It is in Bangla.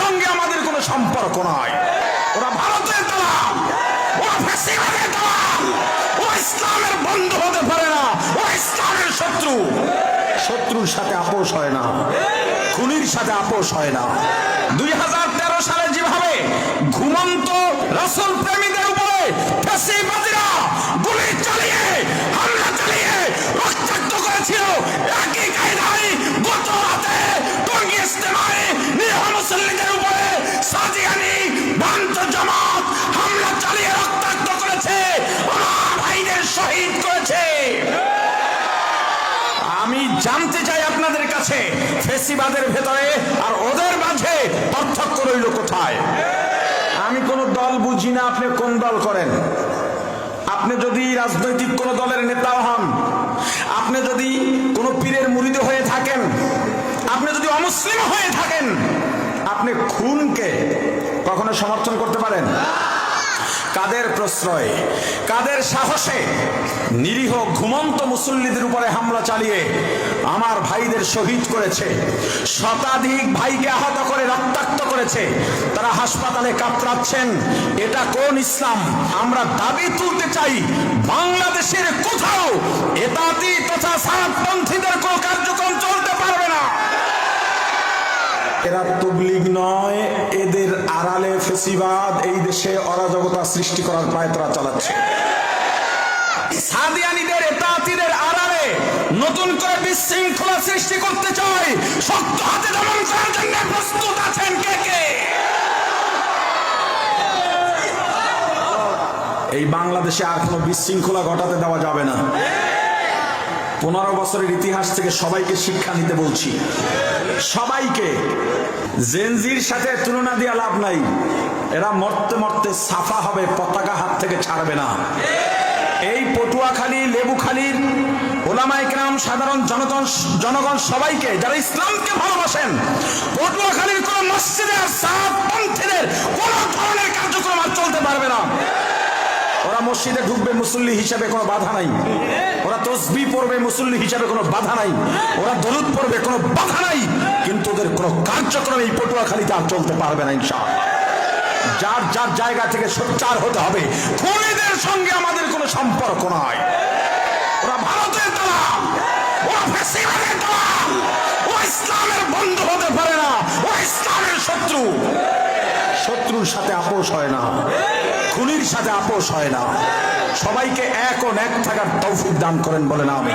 সঙ্গে আমাদের কোনো সম্পর্ক নয় ওরা ভারতের ইসলামের বন্ধু হতে পারে না ইসলামের শত্রু। শত্রুর সাথে আপোষ হয় না, খুনির সাথে আপোষ হয় না। দুই হাজার তেরো সালে যেভাবে ঘুমন্ত রসুল প্রেমীদের উপরে ফ্যাসিবাদীরা জানতে চাই আপনাদের কাছে, ফেসিবাদের ভেতরে আর ওদের মাঝে পার্থক্য রইল কোথায়? আমি কোন দল বুঝি না, আপনি কোন দল করেন? আপনি যদি রাজনৈতিক কোন দলের নেতাও হন, আপনি যদি কোন পীরের মুরিদ হয়ে থাকেন, আপনি যদি অমুসলিম হয়ে থাকেন, আপনি খুনকে কখনো সমর্থন করতে পারেন? কাদের প্রশ্রয়? কাদের সাহসে নিরীহ ঘুমন্ত মুসল্লিদের উপরে হামলা চালিয়ে আমার ভাইদের শহীদ করেছে? শতাধিক ভাইকে আহত করে, রক্তাক্ত করেছে। তারা হাসপাতালে কাতরাচ্ছেন এটা কোন ইসলাম? আমরা দাবি তুলতে চাই, বাংলাদেশের কোথাও এতাতি তথা সারাপন্থীদের কোনো কার্যক্রম চলতে পারবে এরা তবলিগ নয় এদের আড়ালে ফেসিবাদ এই দেশে অরাজকতা সৃষ্টি করার প্রায় তারা চালাচ্ছে। সাদিয়ানিদের এতাতিদের আড়ালে নতুন করে বিশৃঙ্খলা সৃষ্টি করতে চায় শক্ত হাতে দমন করার জন্য প্রস্তুত আছেন কে কে? এই বাংলাদেশে আর কোনো বিশৃঙ্খলা ঘটাতে দেওয়া যাবে না। পনেরো বছরের ইতিহাস থেকে সবাইকে শিক্ষা নিতে বলছি। সবাইকে। জেনজির সাথে তুলনা দিয়ে লাভ নাই। এরা মরতে মরতে সাফা হবে, পতাকা হাত থেকে ছাড়বে না। এই পটুয়াখালী, লেবুখালীর ওলামা ইকরাম সাধারণ জনগণ জনগণ সবাইকে যারা ইসলামকে ভালোবাসেন, পটুয়াখালীর কোন মসজিদে আর সাহাবপন্থীদের কোন ধরনের কার্যক্রম আর চলতে পারবে না ওরা মসজিদে ঢুকবে মুসল্লি হিসাবে কোনো বাধা নাই। ওরা তসবি পড়বে মুসল্লি হিসাবে কোনো বাধা নাই। ওরা দরুদ পড়বে কোনো বাধা নাই। কিন্তু ওদের কোনো কার্যক্রম এই পটুয়াখালীতে আর চলতে পারবে না ইনশাআল্লাহ। যার যার জায়গা থেকে সোচ্চার হতে হবে খুনিদের সঙ্গে আমাদের কোনো সম্পর্ক নয় ওরা ভারতের দালাল, ওরা ও ইসলামের বন্ধু হতে পারে না, ও ইসলামের শত্রু। শত্রুর সাথে আপোষ হয় না, খুনির সাথে আপোষ হয় না। সবাইকে এক ও এক থাকার তৌফিক দান করেন বলে না আমি